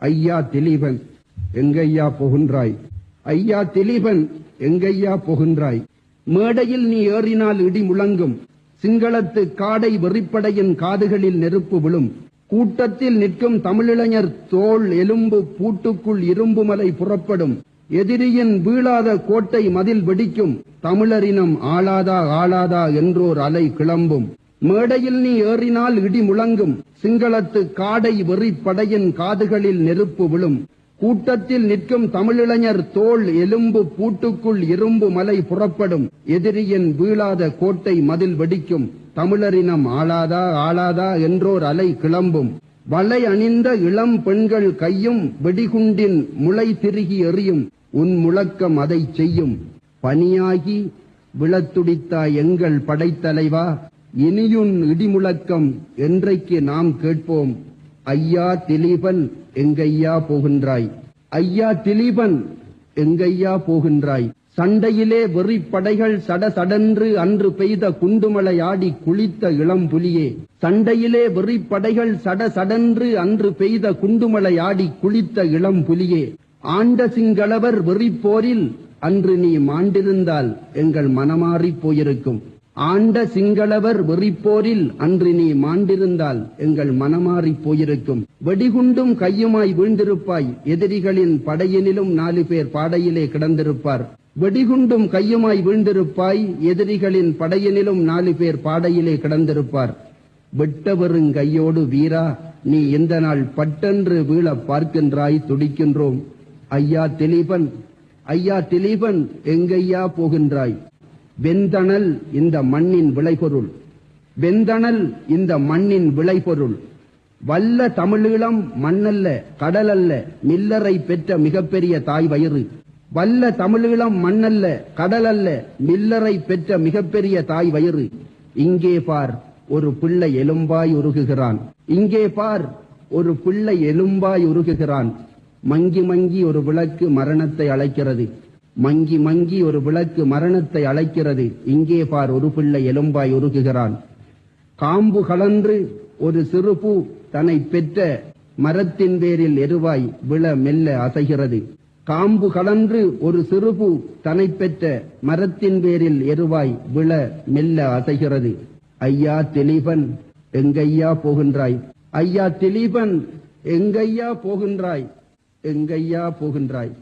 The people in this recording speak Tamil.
ஐயா திலீபன் எங்கையா போகின்றாய்? ஐயா திலீபன் எங்கையா போகின்றாய்? மேடையில் நீ ஏறினால் இடி முழங்கும். சிங்களத்து காடை வெறிப்படையின் காதுகளில் நெருப்பு விழும். கூட்டத்தில் நிற்கும் தமிழிளைஞர் தோள் எலும்பு பூட்டுக்குள் இரும்பு மலை புறப்படும். எதிரியின் வீழாத கோட்டை மதில் வெடிக்கும். தமிழரினம் ஆளாதா ஆளாதா என்றோர் அலை கிளம்பும். மேடையில் நீ ஏறினால் இடி முழங்கும். சிங்களத்து காடை வெறிப்படையின் காதுகளில் நெருப்பு விழும். கூட்டத்தில் நிற்கும் தமிழிளைஞர் தோள் எலும்பு பூட்டுக்குள் இரும்பு மலை புறப்படும். எதிரியின் வீழாத கோட்டை மதில் வெடிக்கும். தமிழரினம் ஆளாதா ஆளாதா என்றோர் அலை கிளம்பும். வலை அணிந்த இளம் பெண்கள் கையும் வெடிகுண்டின் முளை திருகி எறியும். உன் முழக்கம் அதை செய்யும். பனியாகி விழத்துடித்தாய் எங்கள் படைத்தலைவா இனியுன் இடிமுழக்கம் என்றைக்கு நாம் கேட்போம்? ஐயா திலீபன் எங்கையா போகின்றாய்? ஐயா திலீபன் எங்கையா போகின்றாய்? சண்டையிலே வெறிப்படைகள் சடசடன்று அன்று பெய்த குண்டுமலை ஆடி குளித்த இளம் புலியே சண்டையிலே வெறிப்படைகள் சடசடன்று அன்று பெய்த குண்டுமலை ஆடி குளித்த இளம் புலியே ஆண்ட சிங்களவர் வெறிப்போரில் அன்று நீ மாண்டிருந்தால் எங்கள் மனமாறிப் போயிருக்கும். ஆண்ட சிங்களவர் வெறிப்போரில் அன்று நீ மாண்டிருந்தால் எங்கள் மனமாறி போயிருக்கும். வெடிகுண்டும் கையுமாய் வீழ்ந்திருப்பாய். எதிரிகளின் படையினிலும் நாலு பேர் பாடையிலே கிடந்திருப்பார். வெடிகுண்டும் கையுமாய் வீழ்ந்திருப்பாய். எதிரிகளின் படையினிலும் நாலு பேர் பாடையிலே கிடந்திருப்பார். வெட்டவருங் கையோடு வீரா நீ இந்த நாள் பட்டென்று வீழ பார்க்கின்றாய் துடிக்கின்றோம். ஐயா திலீபன் ஐயா திலீபன் எங்கையா போகின்றாய்? வெந்தணல் இந்த மண்ணின் விளைபொருள். வெந்தணல் இந்த மண்ணின் விளைபொருள். வல்ல தமிழீழம் மண்ணல்ல கடல் அல்ல மில்லரை பெற்ற மிகப்பெரிய தாய் வயிறு வல்ல தமிழீழம் மண்ணல்ல கடல் அல்ல மில்லரை பெற்ற மிகப்பெரிய தாய் வயிறு இங்கே பார் ஒரு பிள்ளை எலும்பாய் உருகுகிறான். இங்கே பார் ஒரு பிள்ளை எலும்பாய் உருகுகிறான். மங்கி மங்கி ஒரு விளக்கு மரணத்தை அழைக்கிறது. மங்கி மங்கி ஒரு விளக்கு மரணத்தை அழைக்கிறது. இங்கே பார் ஒரு பிள்ளை எலும்பாய் உருகுகிறான். காம்பு கலன்று ஒரு சிறுப்பு தன்னை பெற்ற மரத்தின் பேரில் எருவாய் விழ மெல்ல அசைகிறது. காம்பு கலன்று ஒரு சிறுபூ தன்னை பெற்ற மரத்தின் பேரில் எருவாய் விழ மெல்ல அசைகிறது. ஐயா திலீபன் எங்கையா போகின்றாய்? ஐயா திலீபன் எங்கையா போகின்றாய்? எங்கையா போகின்றாய்?